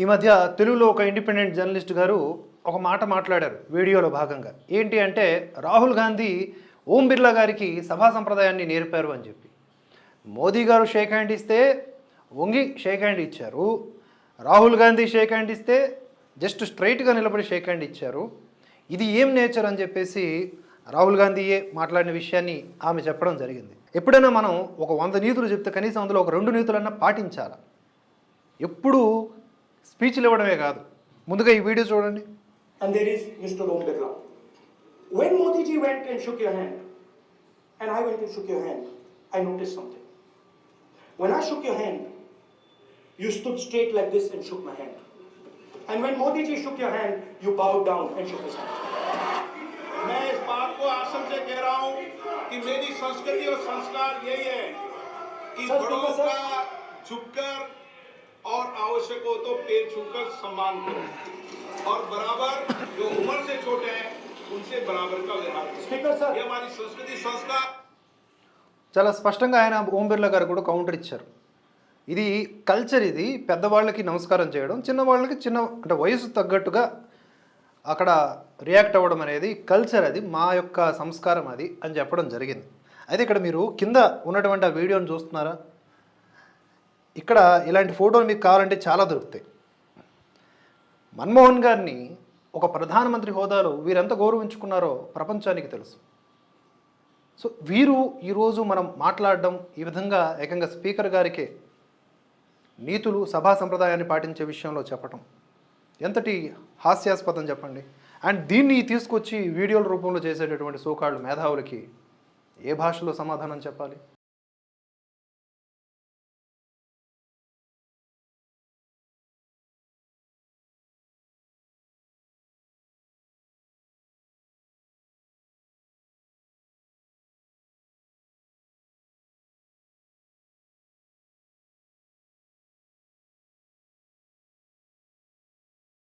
ఈ మధ్య తెలుగులో ఒక ఇండిపెండెంట్ జర్నలిస్ట్ గారు ఒక మాట మాట్లాడారు వీడియోలో భాగంగా. ఏంటి అంటే రాహుల్ గాంధీ ఓం బిర్లా గారికి సభా సంప్రదాయాన్ని నేర్పారు అని చెప్పి. మోదీ గారు షేక్ హ్యాండ్ ఇస్తే వంగి షేక్ హ్యాండ్ ఇచ్చారు. రాహుల్ గాంధీ షేక్ హ్యాండ్ ఇస్తే జస్ట్ స్ట్రైట్గా నిలబడి షేక్ హ్యాండ్ ఇచ్చారు. ఇది ఏం నేచర్ అని చెప్పేసి రాహుల్ గాంధీయే మాట్లాడిన విషయాన్ని ఆమె చెప్పడం జరిగింది. ఎప్పుడైనా మనం ఒక వంద నీతులు చెప్తే కనీసం అందులో ఒక రెండు నీతులన్నా పాటించాలి? ఎప్పుడు స్పీచ్లు ఇవ్వడమే కాదు ముందుగా ఈ వీడియో చూడండి and there is Mr. Om Birla. When Modi ji went and shook your hand, and I went and shook your hand, I noticed something. When I shook your hand, you stood straight like this and shook my hand. And when Modi ji shook your hand, you bowed down and shook his hand. मैं इस बात को आसन से कह रहा हूं कि मेरी संस्कृति और संस्कार यही है कि सर, बड़ों बिल्कुल सर। का झुककर और आवश्यक हो तो पैर छूकर सम्मान करो और बराबर जो उम्र से छोटे हैं उनसे बराबर का व्यवहार करो Speaker sir, ये हमारी संस्कृति संस्कार చాలా స్పష్టంగా ఆయన ఓం బిర్లా గారు కూడా కౌంటర్ ఇచ్చారు ఇది కల్చర్ ఇది పెద్దవాళ్ళకి నమస్కారం చేయడం చిన్నవాళ్ళకి చిన్న అంటే వయసు తగ్గట్టుగా అక్కడ రియాక్ట్ అవ్వడం అనేది కల్చర్ అది మా యొక్క సంస్కారం అది అని చెప్పడం జరిగింది అయితే ఇక్కడ మీరు కింద ఉన్నటువంటి ఆ వీడియోని చూస్తున్నారా ఇక్కడ ఇలాంటి ఫోటోలు మీకు కావాలంటే చాలా దొరుకుతాయి. మన్మోహన్ గారిని ఒక ప్రధానమంత్రి హోదాలో వీరెంత గౌరవించుకున్నారో ప్రపంచానికి తెలుసు. సో వీరు ఈరోజు మనం మాట్లాడడం ఈ విధంగా ఏకంగా స్పీకర్ గారికే నీతులు సభా సంప్రదాయాన్ని పాటించే విషయంలో చెప్పటం. ఎంతటి హాస్యాస్పదం చెప్పండి. అండ్ దీన్ని తీసుకొచ్చి వీడియోల రూపంలో చేసేటటువంటి సోకాళ్ళు మేధావులకి ఏ భాషలో సమాధానం చెప్పాలి?